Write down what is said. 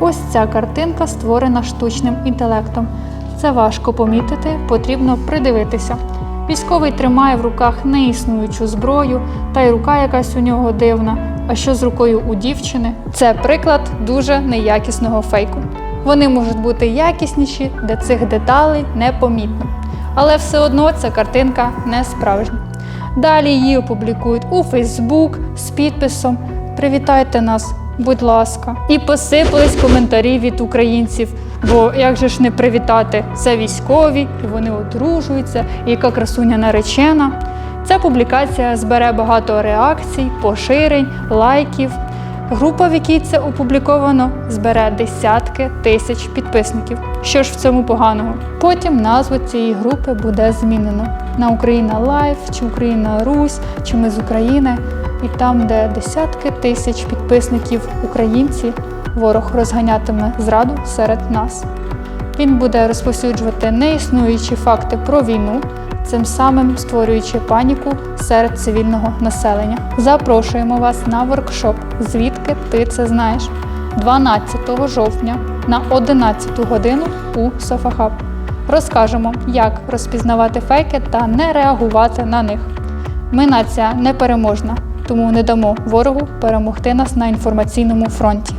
Ось ця картинка створена штучним інтелектом. Це важко помітити, потрібно придивитися. Військовий тримає в руках неіснуючу зброю, та й рука якась у нього дивна. А що з рукою у дівчини? Це приклад дуже неякісного фейку. Вони можуть бути якісніші, де цих деталей непомітно. Але все одно ця картинка не справжня. Далі її опублікують у Фейсбук з підписом Привітайте нас, будь ласка. І посипались коментарі від українців. Бо як же ж не привітати? Це військові, і вони одружуються, і яка красуня наречена. Ця публікація збере багато реакцій, поширень, лайків. Група, в якій це опубліковано, збере десятки тисяч підписників. Що ж в цьому поганого? Потім назву цієї групи буде змінено на Україна Лайф чи Україна Русь, чи ми з України. І там, де десятки тисяч підписників українці, ворог розганятиме зраду серед нас. Він буде розповсюджувати неіснуючі факти про війну, цим самим створюючи паніку серед цивільного населення. Запрошуємо вас на воркшоп. Звідки ти це знаєш? 12 жовтня на 11 годину у Софахаб. Розкажемо, як розпізнавати фейки та не реагувати на них. Ми нація непереможна, тому не дамо ворогу перемогти нас на інформаційному фронті.